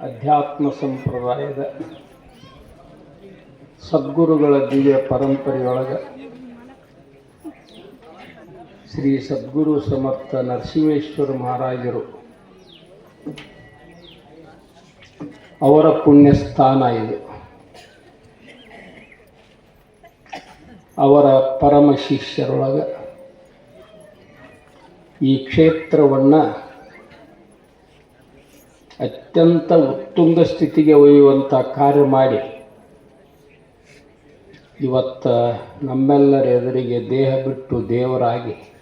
ಅಧ್ಯಾತ್ಮ ಸಂಪ್ರದಾಯದ ಸದ್ಗುರುಗಳ ದಿವ್ಯ ಪರಂಪರೆಯೊಳಗೆ ಶ್ರೀ ಸದ್ಗುರು ಸಮರ್ಥ ನರಸಿಂಹೇಶ್ವರ ಮಹಾರಾಜರು ಅವರ ಪುಣ್ಯ ಸ್ಥಾನ ಇದು. ಅವರ ಪರಮ ಶಿಷ್ಯರೊಳಗೆ ಈ ಕ್ಷೇತ್ರವನ್ನು ಅತ್ಯಂತ ಉತ್ತುಂಗ ಸ್ಥಿತಿಗೆ ಒಯ್ಯುವಂಥ ಕಾರ್ಯ ಮಾಡಿ. ಇವತ್ತು ನಮ್ಮೆಲ್ಲರ ಎದುರಿಗೆ ದೇಹ ಬಿಟ್ಟು ದೇವರಾಗಿ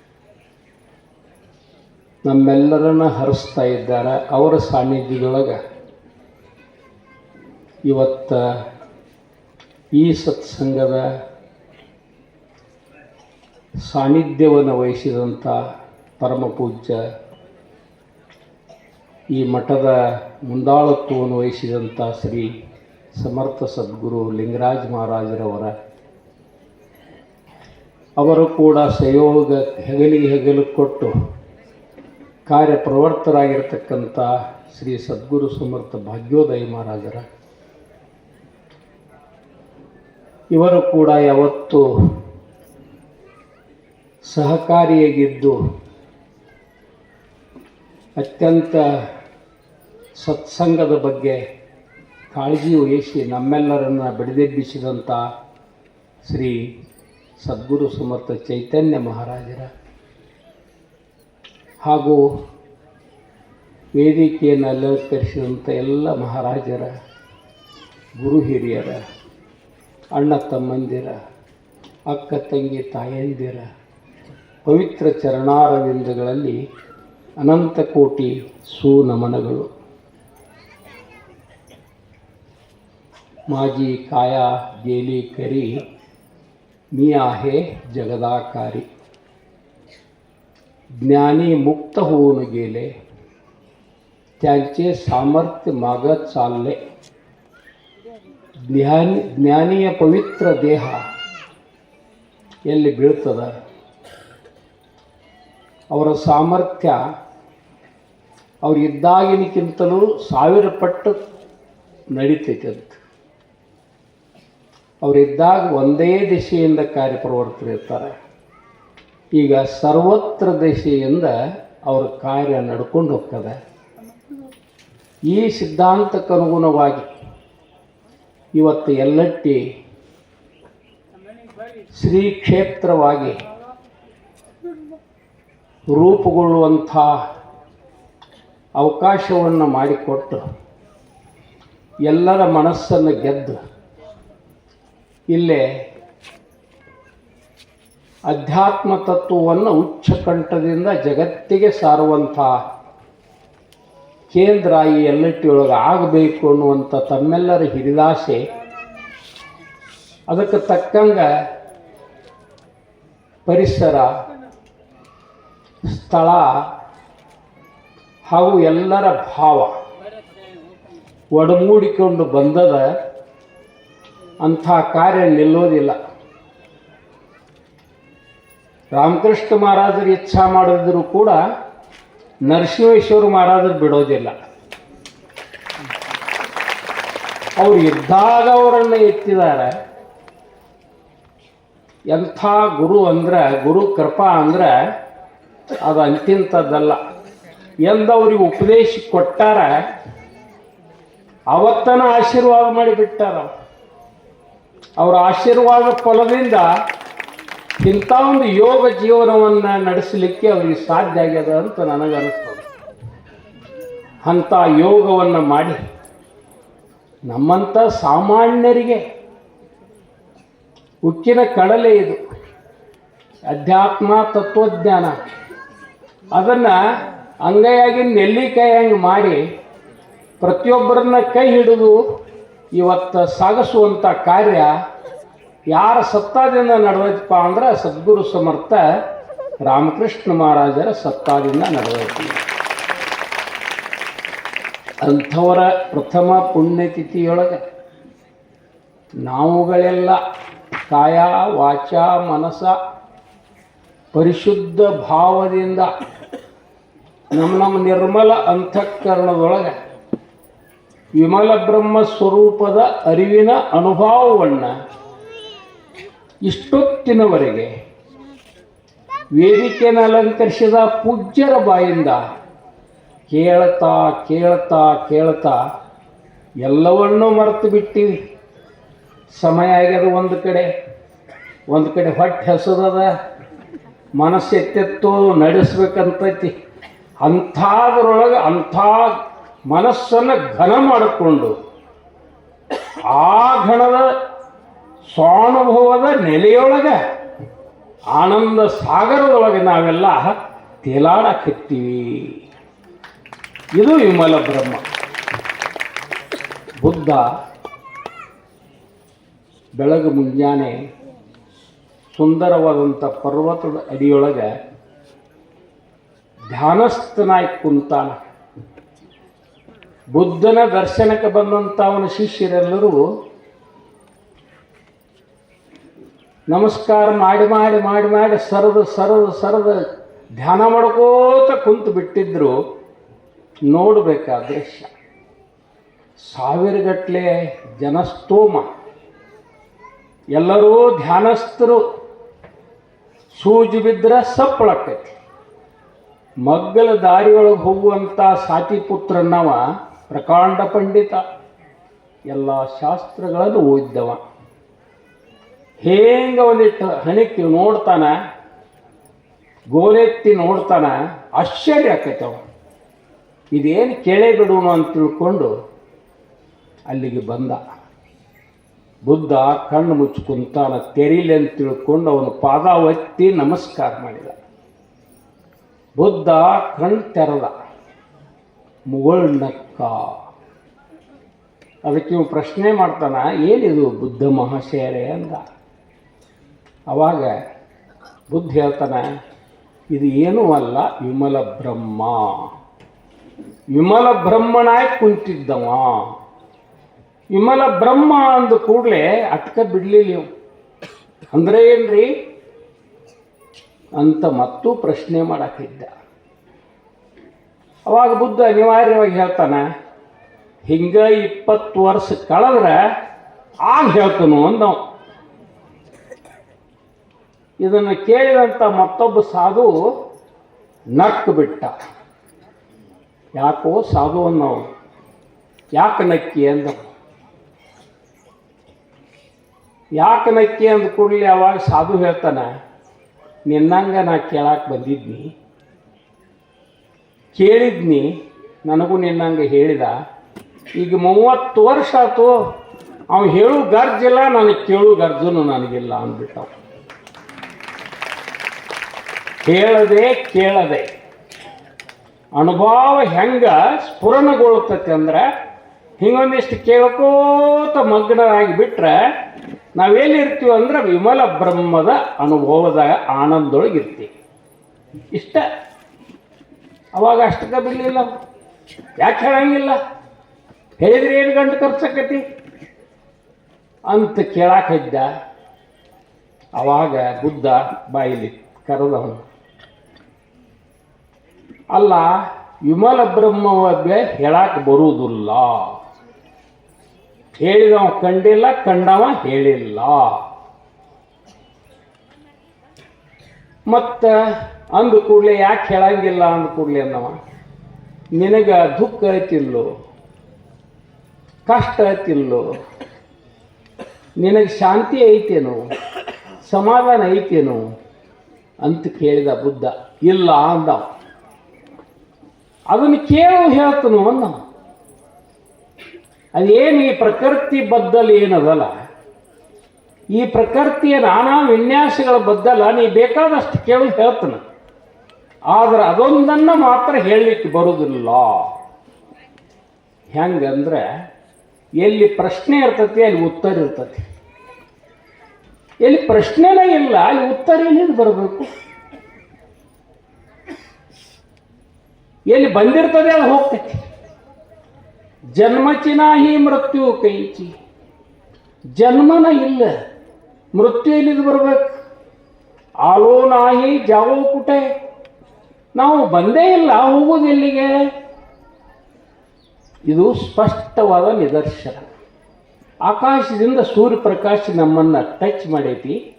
ನಮ್ಮೆಲ್ಲರನ್ನ ಹರಿಸ್ತಾ ಇದ್ದಾರೆ ಅವರ ಸಾನ್ನಿಧ್ಯದೊಳಗೆ. ಇವತ್ತು ಈ ಸತ್ಸಂಗದ ಸಾನ್ನಿಧ್ಯವನ್ನು ವಹಿಸಿದಂಥ ಪರಮ ಪೂಜ್ಯ ಈ ಮಠದ ಮುಂದಾಳತ್ವವನ್ನು ವಹಿಸಿದಂಥ ಶ್ರೀ ಸಮರ್ಥ ಸದ್ಗುರು ಲಿಂಗರಾಜ್ ಮಹಾರಾಜರವರ. ಅವರು ಕೂಡ ಸಹಯೋಗ ಹೆಗಲಿಗೆ ಹೆಗಲು ಕೊಟ್ಟು ಕಾರ್ಯಪ್ರವರ್ತರಾಗಿರ್ತಕ್ಕಂಥ ಶ್ರೀ ಸದ್ಗುರು ಸಮರ್ಥ ಭಾಗ್ಯೋದಯ ಮಹಾರಾಜರ. ಇವರು ಕೂಡ ಯಾವತ್ತು ಸಹಕಾರಿಯಾಗಿದ್ದು ಅತ್ಯಂತ ಸತ್ಸಂಗದ ಬಗ್ಗೆ ಕಾಳಜಿ ವಹಿಸಿ ನಮ್ಮೆಲ್ಲರನ್ನು ಬಿಡದೆಬ್ಬಿಸಿದಂಥ ಶ್ರೀ ಸದ್ಗುರು ಸಮರ್ಥ ಚೈತನ್ಯ ಮಹಾರಾಜರ? ಹಾಗೂ ವೇದಿಕೆಯನ್ನು ಅಲಂಕರಿಸಿದಂಥ ಎಲ್ಲ ಮಹಾರಾಜರ, ಗುರು ಹಿರಿಯರ, ಅಣ್ಣ ತಮ್ಮಂದಿರ, ಅಕ್ಕ ತಂಗಿ ತಾಯಂದಿರ ಪವಿತ್ರ ಚರಣಾರವಿಂದಗಳಲ್ಲಿ ಅನಂತ ಕೋಟಿ ಸುನಮನಗಳು ಮಾಜಿ ಕಾಯ गेली करी मी आहे जगदाकारी ज्ञानी मुक्त होऊन गेले त्यांचे सामर्थ्य मागत चालले ಜ್ಞಾನಿ ಜ್ಞಾನಿಯ ಪವಿತ್ರ ದೇಹ ಎಲ್ಲಿ ಬೀಳ್ತದ ಅವರ ಸಾಮರ್ಥ್ಯ ಅವ್ರು ಇದ್ದಾಗಿನಕ್ಕಿಂತಲೂ ಸಾವಿರ ಪಟ್ಟು ನಡೀತೈತೆ ಅಂತ ಅವರಿದ್ದಾಗ ಒಂದೇ ದಿಶೆಯಿಂದ ಕಾರ್ಯಪ್ರವರ್ತರಿರ್ತಾರೆ ಈಗ ಸರ್ವತ್ರ ದಿಶೆಯಿಂದ ಅವರ ಕಾರ್ಯ ನಡ್ಕೊಂಡು ಹೋಗ್ತದೆ. ಈ ಸಿದ್ಧಾಂತಕ್ಕನುಗುಣವಾಗಿ ಇವತ್ತು ಎಲ್ಲಟ್ಟಿ ಶ್ರೀ ಕ್ಷೇತ್ರವಾಗಿ ರೂಪುಗೊಳ್ಳುವಂಥ ಅವಕಾಶವನ್ನು ಮಾಡಿಕೊಟ್ಟು ಎಲ್ಲರ ಮನಸ್ಸನ್ನು ಗೆದ್ದು ಇಲ್ಲೇ ಅಧ್ಯಾತ್ಮ ತತ್ವವನ್ನು ಉಚ್ಚಕಂಠದಿಂದ ಜಗತ್ತಿಗೆ ಸಾರುವಂಥ ಕೇಂದ್ರ ಈ ಎಲ್ಲಟ್ಟಿಯೊಳಗೆ ಆಗಬೇಕು ಅನ್ನುವಂಥ ತಮ್ಮೆಲ್ಲರ ಹಿರಿದಾಸೆ. ಅದಕ್ಕೆ ತಕ್ಕಂಗೆ ಪರಿಸರ, ಸ್ಥಳ ಹಾಗೂ ಎಲ್ಲರ ಭಾವ ಒಡಮೂಡಿಕೊಂಡು ಬಂದದ ಅಂಥ ಕಾರ್ಯ ನಿಲ್ಲೋದಿಲ್ಲ. ರಾಮಕೃಷ್ಣ ಮಹಾರಾಜರು ಇಚ್ಛಾ ಮಾಡಿದ್ರು ಕೂಡ ನರಸಿಂಹೇಶ್ವರ ಮಹಾರಾಜರು ಬಿಡೋದಿಲ್ಲ. ಅವ್ರು ಇದ್ದಾಗ ಅವರನ್ನು ಎತ್ತಿದ್ದಾರೆ. ಎಂಥ ಗುರು ಅಂದ್ರೆ, ಗುರು ಕೃಪಾ ಅಂದ್ರೆ ಅದು ಅಂತಿಂಥದ್ದಲ್ಲ. ಎಂದವ್ರಿಗೆ ಉಪದೇಶ ಕೊಟ್ಟಾರ, ಅವತ್ತನ ಆಶೀರ್ವಾದ ಮಾಡಿ ಬಿಟ್ಟಾರ ಅವರ ಆಶೀರ್ವಾದ ಫಲದಿಂದ ಇಂಥ ಒಂದು ಯೋಗ ಜೀವನವನ್ನು ನಡೆಸಲಿಕ್ಕೆ ಅವರಿಗೆ ಸಾಧ್ಯ ಆಗ್ಯದ ಅಂತ ನನಗನ್ನಿಸ್ತದೆ ಅಂಥ ಯೋಗವನ್ನು ಮಾಡಿ ನಮ್ಮಂಥ ಸಾಮಾನ್ಯರಿಗೆ ಉಕ್ಕಿನ ಕಡಲೆ ಇದು, ಅಧ್ಯಾತ್ಮ ತತ್ವಜ್ಞಾನ, ಅದನ್ನು ಅಂಗೈಯಾಗಿ ನೆಲ್ಲಿಕಾಯಿ ಹಂಗೆ ಮಾಡಿ ಪ್ರತಿಯೊಬ್ಬರನ್ನ ಕೈ ಹಿಡಿದು ಇವತ್ತು ಸಾಗಿಸುವಂಥ ಕಾರ್ಯ ಯಾರ ಸತ್ತಾದಿಂದ ನಡೆದೈತಪ್ಪ ಅಂದ್ರೆ ಸದ್ಗುರು ಸಮರ್ಥ ರಾಮಕೃಷ್ಣ ಮಹಾರಾಜರ ಸತ್ತಾದಿಂದ ನಡೆದೈತಿ. ಅಂಥವರ ಪ್ರಥಮ ಪುಣ್ಯತಿಥಿಯೊಳಗೆ ನಾವುಗಳೆಲ್ಲ ಕಾಯ, ವಾಚ, ಮನಸ, ಪರಿಶುದ್ಧ ಭಾವದಿಂದ ನಮ್ಮ ನಮ್ಮ ನಿರ್ಮಲ ಅಂತಃಕರಣದೊಳಗೆ ವಿಮಲ ಬ್ರಹ್ಮ ಸ್ವರೂಪದ ಅರಿವಿನ ಅನುಭವವನ್ನು ಇಷ್ಟೊತ್ತಿನವರೆಗೆ ವೇದಿಕೆಯನ್ನು ಅಲಂಕರಿಸಿದ ಪೂಜ್ಯರ ಬಾಯಿಂದ ಕೇಳ್ತಾ ಕೇಳ್ತಾ ಕೇಳ್ತಾ ಎಲ್ಲವನ್ನೂ ಮರೆತು ಬಿಟ್ಟಿವಿ. ಸಮಯ ಆಗ್ಯದ ಒಂದು ಕಡೆ. ಒಂದು ಕಡೆ ಹೊಟ್ಟೆ ಹಸುರದ ಮನಸ್ಸು ಎತ್ತೆತ್ತು ನಡೆಸ್ಬೇಕಂತೈತಿ. ಅಂಥದ್ರೊಳಗೆ ಅಂಥ ಮನಸ್ಸನ್ನು ಘನ ಮಾಡಿಕೊಂಡು ಆ ಘನದ ಸ್ವಾನುಭವದ ನೆಲೆಯೊಳಗೆ ಆನಂದ ಸಾಗರದೊಳಗೆ ನಾವೆಲ್ಲ ತೇಲಾಡಕತ್ತೀವಿ. ಇದು ವಿಮಲ ಬ್ರಹ್ಮ. ಬುದ್ಧ ಬೆಳಗ್ಗೆ ಮುಂಜಾನೆ ಸುಂದರವಾದಂಥ ಪರ್ವತದ ಅಡಿಯೊಳಗೆ ಧ್ಯಾನಸ್ಥನಾಗಿ ಕುಂತಾನ. ಬುದ್ಧನ ದರ್ಶನಕ್ಕೆ ಬಂದಂಥ ಅವನ ಶಿಷ್ಯರೆಲ್ಲರೂ ನಮಸ್ಕಾರ ಮಾಡಿ ಮಾಡಿ ಮಾಡಿ ಮಾಡಿ ಸರದು ಸರದು ಸರದು ಧ್ಯಾನ ಮಾಡ್ಕೋತ ಕುಂತು ಬಿಟ್ಟಿದ್ರು ನೋಡಬೇಕಾದ ದೃಶ್ಯ. ಸಾವಿರಗಟ್ಟಲೆ ಜನಸ್ತೋಮ. ಎಲ್ಲರೂ ಧ್ಯಾನಸ್ಥರು. ಸೂಜಿ ಬಿದ್ದರೆ ಸಪ್ಪಳಕ್ಕೈತಿ ಮಗ್ಗಲ ದಾರಿಯೊಳಗೆ ಹೋಗುವಂಥ ಸಾತಿಪುತ್ರನವ ಪ್ರಕಾಂಡ ಪಂಡಿತ, ಎಲ್ಲ ಶಾಸ್ತ್ರಗಳನ್ನು ಓದಿದವ. ಹೇಗೆ ಒಂದಿಟ್ಟು ಹಣಿಕೆ ನೋಡ್ತಾನ, ಗೋಲೆತ್ತಿ ನೋಡ್ತಾನ, ಆಶ್ಚರ್ಯ ಆಕೈತವ ಇದೇನು ಕೆಳೆ ಬಿಡೋಣ ಅಂತ ತಿಳ್ಕೊಂಡು ಅಲ್ಲಿಗೆ ಬಂದ. ಬುದ್ಧ ಕಣ್ಣು ಮುಚ್ಚಿ ಕುಂತಾನ ತೆರೀಲಿ ಅಂತ ತಿಳ್ಕೊಂಡು ಅವನು ಪಾದ ಒತ್ತಿ ನಮಸ್ಕಾರ ಮಾಡಿದ. ಬುದ್ಧ ಕಣ್ಣು ತೆರೆದ. ಮುಗುಳ್ನಕ್ಕ ಅದಕ್ಕೆ ಇವನು ಪ್ರಶ್ನೆ ಮಾಡ್ತಾನ, ಏನಿದು ಬುದ್ಧ ಮಹಾಶಯರೇ ಅಂದ. ಅವಾಗ ಬುದ್ಧ ಹೇಳ್ತಾನೆ, ಇದು ಏನೂ ಅಲ್ಲ, ವಿಮಲ ಬ್ರಹ್ಮ. ವಿಮಲ ಬ್ರಹ್ಮನಾಗಿ ಕುಂತಿದ್ದವ. ವಿಮಲ ಬ್ರಹ್ಮ ಅಂದ ಕೂಡಲೇ ಅಟ್ಕ ಬಿಡ್ಲಿಲ್ಲ ಅಂದರೆ ಅಂದ್ರೆ ಏನ್ರಿ? ಅಂತ ಮತ್ತೂ ಪ್ರಶ್ನೆ ಮಾಡಕ್ಕಿದ್ದ ಅವಾಗ ಬುದ್ಧ ಅನಿವಾರ್ಯವಾಗಿ ಹೇಳ್ತಾನೆ, ಹಿಂಗ ಇಪ್ಪತ್ತು ವರ್ಷ ಕಳೆದ್ರೆ ಆಗ ಹೇಳ್ತಾನು ಅಂದವ. ಇದನ್ನು ಕೇಳಿದಂಥ ಮತ್ತೊಬ್ಬ ಸಾಧು ನಕ್ಕು ಬಿಟ್ಟ. ಯಾಕೋ ಸಾಧು ಅನ್ನೋ ಯಾಕೆ ನಕ್ಕಿ ಅಂದ ಯಾಕೆ ನಕ್ಕಿ ಅಂದ ಕೂಡಲೇ ಅವಾಗ ಸಾಧು ಹೇಳ್ತಾನೆ, ನಿನ್ನಂಗ ನಾ ಕೇಳಕ್ಕೆ ಬಂದಿದ್ನಿ. ಕೇಳಿದ್ನಿ, ನನಗೂ ನಿನ್ನಂಗೆ ಹೇಳಿದ. ಈಗ ಮೂವತ್ತು ವರ್ಷ ಆಯ್ತು ಅವ ಹೇಳು ಗರ್ಜಿಲ್ಲ, ನನಗೆ ಕೇಳು ಗರ್ಜನು ನನಗಿಲ್ಲ ಅಂದ್ಬಿಟ್ಟ ಕೇಳದೆ ಕೇಳದೆ. ಅನುಭವ ಹೆಂಗ ಸ್ಫುರಣಗೊಳ್ತತಿ ಅಂದ್ರೆ, ಹಿಂಗೊಂದಿಷ್ಟು ಕೇಳ್ಕೋತ ಮಗ್ನರಾಗಿ ಬಿಟ್ರೆ, ನಾವೇನಿರ್ತೀವಿ ಅಂದ್ರೆ ವಿಮಲ ಬ್ರಹ್ಮದ ಅನುಭವದ ಆನಂದೊಳಗಿರ್ತೀವಿ. ಇಷ್ಟ. ಅವಾಗ ಅಷ್ಟಕ್ಕೆ ಬಿಡಲಿಲ್ಲ. ಯಾಕೆ ಹೇಳಂಗಿಲ್ಲ? ಹೇಳಿದ್ರೆ ಏನು ಗಂಟು ಖರ್ಚಕತಿ ಅಂತ ಕೇಳಾಕಿದ್ದ ಅವಾಗ ಬುದ್ಧ ಬಾಯಿಲಿ ಕರೆದವನು. ಅಲ್ಲ, ವಿಮಲ ಬ್ರಹ್ಮವಗ್ಗೆ ಹೇಳಕ್ಕೆ ಬರುವುದಿಲ್ಲ. ಹೇಳಿದವ ಕಂಡಿಲ್ಲ, ಕಂಡವ ಹೇಳಿಲ್ಲ. ಮತ್ತ ಅಂದ ಕೂಡಲೇ ಯಾಕೆ ಹೇಳಂಗಿಲ್ಲ ಅಂದ ಕೂಡಲೇ ಅನ್ನವ? ನಿನಗೆ ದುಃಖ ಐತಿಲ್ಲೋ? ಕಷ್ಟ ಐತಿಲ್ಲೋ? ನಿನಗೆ ಶಾಂತಿ ಐತೇನೋ? ಸಮಾಧಾನ ಐತೇನೋ? ಅಂತ ಕೇಳಿದ ಬುದ್ಧ. ಇಲ್ಲ ಅಂದ. ಅದನ್ನು ಕೇಳು ಹೇಳ್ತನು ಅಂದ ಅದೇನು ಈ ಪ್ರಕೃತಿ ಬದ್ದಲ್ಲಿ ಏನದಲ್ಲ? ಈ ಪ್ರಕೃತಿಯ ನಾನಾ ವಿನ್ಯಾಸಗಳ ಬದ್ದಲ್ಲ ನೀ ಬೇಕಾದಷ್ಟು ಕೇಳಿ ಹೇಳ್ತಾನೆ. ಆದ್ರೆ ಅದೊಂದನ್ನು ಮಾತ್ರ ಹೇಳಲಿಕ್ಕೆ ಬರುವುದಿಲ್ಲ ಹೆಂಗಂದ್ರೆ ಎಲ್ಲಿ ಪ್ರಶ್ನೆ ಇರ್ತತಿ, ಅಲ್ಲಿ ಉತ್ತರ ಇರ್ತತಿ. ಎಲ್ಲಿ ಪ್ರಶ್ನೆನೇ ಇಲ್ಲ, ಅಲ್ಲಿ ಉತ್ತರ ಎಲ್ಲಿಂದ ಬರಬೇಕು? ಎಲ್ಲಿ ಬಂದಿರ್ತದೆ, ಅಲ್ಲಿ ಹೋಗ್ತೈತಿ. ಜನ್ಮಚಿನಾಹಿ ಮೃತ್ಯು ಕೈಚಿ. ಜನ್ಮನ ಇಲ್ಲ. ಮೃತ್ಯು ಎಲ್ಲಿದು ಬರ್ಬೇಕು. ಆಲೋ ನಾಯಿ, ಜಾವೋ ಕುಟೆ. ನಾವು ಬಂದೇ ಇಲ್ಲ, ಹೋಗೋದು ಎಲ್ಲಿಗೆ? ಇದು ಸ್ಪಷ್ಟವಾದ ನಿದರ್ಶನ. ಆಕಾಶದಿಂದ ಸೂರ್ಯಪ್ರಕಾಶ ನಮ್ಮನ್ನು ಟಚ್ ಮಾಡೈತಿ.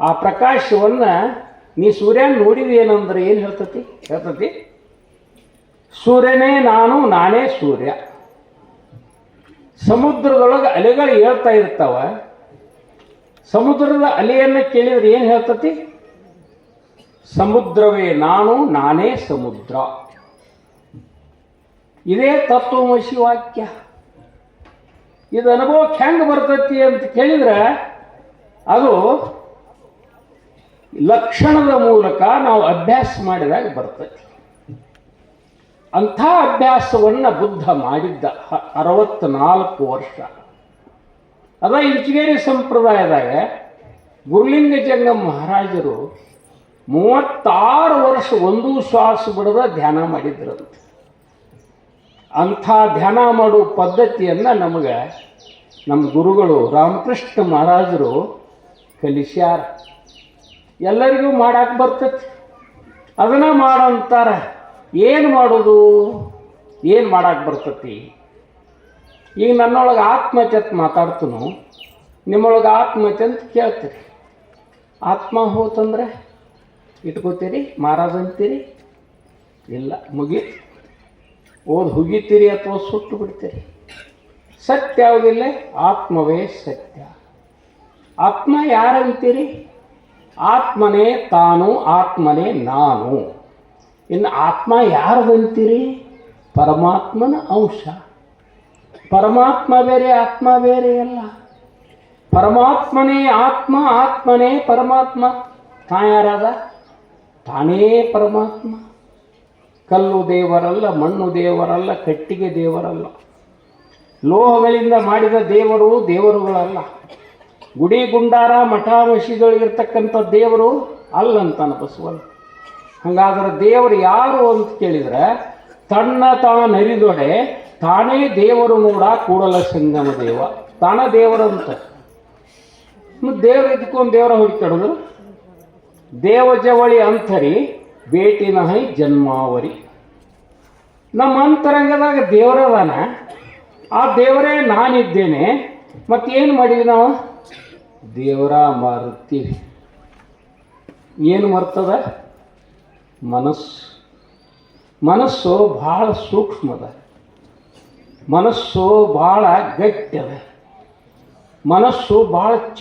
ಆ ಪ್ರಕಾಶವನ್ನು ನೀ ಸೂರ್ಯನ ನೋಡಿದ ಏನಂದ್ರೆ ಏನು ಹೇಳ್ತತಿ? ಹೇಳ್ತತಿ? ಸೂರ್ಯನೇ ನಾನು, ನಾನೇ ಸೂರ್ಯ. ಸಮುದ್ರದೊಳಗೆ ಅಲೆಗಳು ಹೇಳ್ತಾ ಇರ್ತಾವ. ಸಮುದ್ರದ ಅಲೆಯನ್ನು ಕೇಳಿದ್ರೆ ಏನು ಹೇಳ್ತತಿ? ಸಮುದ್ರವೇ ನಾನು, ನಾನೇ ಸಮುದ್ರ. ಇದೇ ತತ್ವಮಸಿ ವಾಕ್ಯ. ಇದು ಅನುಭವಕ್ಕೆ ಹೆಂಗೆ ಬರ್ತತಿ ಅಂತ ಕೇಳಿದ್ರೆ, ಅದು ಲಕ್ಷಣದ ಮೂಲಕ ನಾವು ಅಭ್ಯಾಸ ಮಾಡಿದಾಗ ಬರ್ತೈತಿ. ಅಂಥ ಅಭ್ಯಾಸವನ್ನು ಬುದ್ಧ ಮಾಡಿದ್ದ ಅರವತ್ನಾಲ್ಕು ವರ್ಷ. ಅದ ಇಂಚಿಗೇರಿ ಸಂಪ್ರದಾಯದಾಗ ಗುರುಲಿಂಗ ಜಂಗ ಮಹಾರಾಜರು ಮೂವತ್ತಾರು ವರ್ಷ ಒಂದು ಶ್ವಾಸ ಬಿಡದ ಧ್ಯಾನ ಮಾಡಿದ್ರಂತೆ ಅಂಥ ಧ್ಯಾನ ಮಾಡುವ ಪದ್ಧತಿಯನ್ನು ನಮಗೆ ನಮ್ಮ ಗುರುಗಳು ರಾಮಕೃಷ್ಣ ಮಹಾರಾಜರು ಕಲಿಸ್ಯಾರ. ಎಲ್ಲರಿಗೂ ಮಾಡಕ್ಕೆ ಬರ್ತೈತಿ. ಅದನ್ನು ಮಾಡಂತಾರ ಏನು ಮಾಡೋದು? ಏನು ಮಾಡಕ್ಕೆ ಬರ್ತೈತಿ? ಈಗ ನನ್ನೊಳಗೆ ಆತ್ಮಹತ್ಯತ್ ಮಾತಾಡ್ತನು, ನಿಮ್ಮೊಳಗೆ ಆತ್ಮಹತ್ಯೆ ಅಂತ ಕೇಳ್ತೀರಿ. ಆತ್ಮ ಹೋತಂದ್ರೆ ಇಟ್ಕೋತೀರಿ ಅಂತೀರಿ, ಇಲ್ಲ ಮುಗೀತು ಓದ್ ಹುಗಿತೀರಿ ಅಥವಾ ಸುಟ್ಟು ಬಿಡ್ತೀರಿ. ಸತ್ಯ ಯಾವುದಿಲ್ಲ, ಆತ್ಮವೇ ಸತ್ಯ. ಆತ್ಮ ಯಾರಂತೀರಿ? ಆತ್ಮನೇ ತಾನು, ಆತ್ಮನೇ ನಾನು. ಇನ್ನು ಆತ್ಮ ಯಾರದಂತೀರಿ? ಪರಮಾತ್ಮನ ಅಂಶ. ಪರಮಾತ್ಮ ಬೇರೆ, ಆತ್ಮ ಬೇರೆ ಅಲ್ಲ. ಪರಮಾತ್ಮನೇ ಆತ್ಮ, ಆತ್ಮನೇ ಪರಮಾತ್ಮ. ತಾ ಯಾರಾದ ತಾನೇ ಪರಮಾತ್ಮ. ಕಲ್ಲು ದೇವರಲ್ಲ, ಮಣ್ಣು ದೇವರಲ್ಲ, ಕಟ್ಟಿಗೆ ದೇವರಲ್ಲ. ಲೋಹಗಳಿಂದ ಮಾಡಿದ ದೇವರು ದೇವರುಗಳಲ್ಲ. ಗುಡಿ ಗುಂಡಾರ ಮಠ ಮಸೀದಿಗಳಿರ್ತಕ್ಕಂಥ ದೇವರು ಅಲ್ಲಂತ ಬಸವಲ್ಲ. ಹಂಗಾದ್ರೆ ದೇವರು ಯಾರು ಅಂತ ಕೇಳಿದ್ರೆ ತನ್ನ ತಾನರಿದೊಡೆ ತಾನೇ ದೇವರು ನೋಡ ಕೂಡಲ ಸಂಗಮ ದೇವ. ತಾನ ದೇವರಂತ ಮತ್ತು ದೇವ್ರು ಇದ್ಕೊಂಡು ದೇವರ ಹುಟ್ಕಳದು ದೇವ ಜವಳಿ ಅಂತರಿ ಬೇಟಿನ ಹೈ ಜನ್ಮಾವರಿ. ನಮ್ಮ ಅಂತರಂಗದಾಗ ದೇವರದಾನ ಆ ದೇವರೇ ನಾನಿದ್ದೇನೆ. ಮತ್ತೇನು ಮಾಡಿದ್ವಿ ನಾವು? ದೇವರ ಮರ್ತೀವಿ ಏನು ಮರ್ತದ? ಮನಸ್ಸು. ಮನಸ್ಸು ಭಾಳ ಸೂಕ್ಷ್ಮದ. ಮನಸ್ಸು ಭಾಳ ಗಟ್ಟಿ ಅದ ಮನಸ್ಸು ಭಾಳ